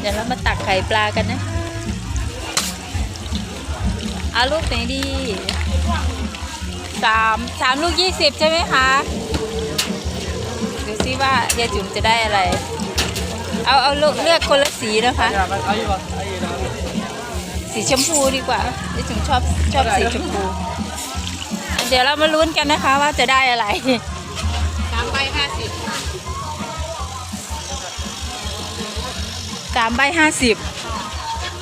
เดี๋ยวเรามาตักไข่ปลากันนะ เอาลูกไหนดี สามสามลูกยี่สิบใช่ไหมคะ ดูซิว่ายายจุ๋มจะได้อะไร เอาเอาลูกเลือกคนละสีนะคะเอาอยู่ป่ะเอาอยู่นะสีชมพูดีกว่ายายจุ๋มชอบชอบสีชมพู เดี๋ยวเรามาลุ้นกันนะคะว่าจะได้อะไรสามใบห้าสิบ สามใบห้าสิบ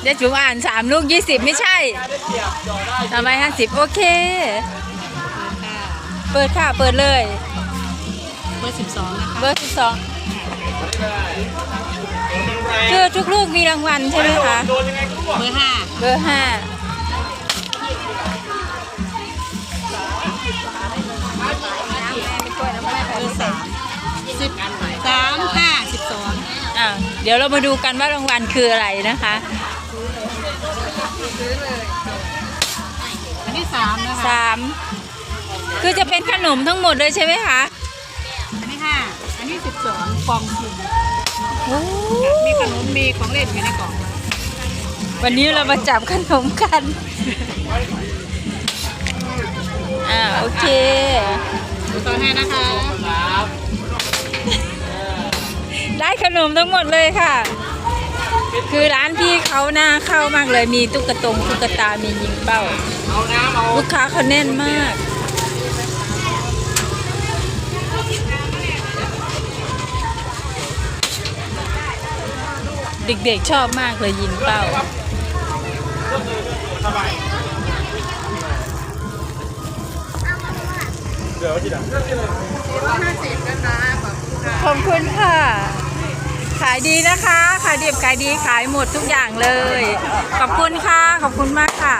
เดี๋ยวจุ๋มอ่านสามลูกยี่สิบไม่ใช่สามใบห้าสิบโอเค เปิดค่ะ เปิดเลย เบอร์สิบสองนะคะเบอร์สิบสองคือทุกลูกมีรางวัลใช่ไหมคะโดนยังไงก็บอกเบอร์ห้าเบอร์ห้า ดี๋ยวเรามาดูกันว่ารางวัลคืออะไรนะคะอันที่สามนะคะสามคือจะเป็นขนมทั้งหมดเลยใช่ไหมคะอันที่ห้าอันที่สิบสองฟองคุมโอ้มีขนมมีของเล่นอยู่ในกล่อง วันนี้เรามาจับขนมกันอ่าโอเคดูตอนห้านะคะครับ ได้ขนมทั้งหมดเลยค่ะ คือร้านพี่เขาน่าเข้ามากเลย มีตุ๊กตงตุ๊กตา มียิงเป้าเอาน้ำเอาลูกค้าเขาแน่นมากเด็กๆชอบมากเลยยิงเป้าสบายเดี๋ยวที่ไหนห้าสิบนะคะขอบคุณค่ะขอบคุณค่ะขายดีนะคะ ขายดีขายดีขายหมดทุกอย่างเลย ขอบคุณค่ะ ขอบคุณมากค่ะ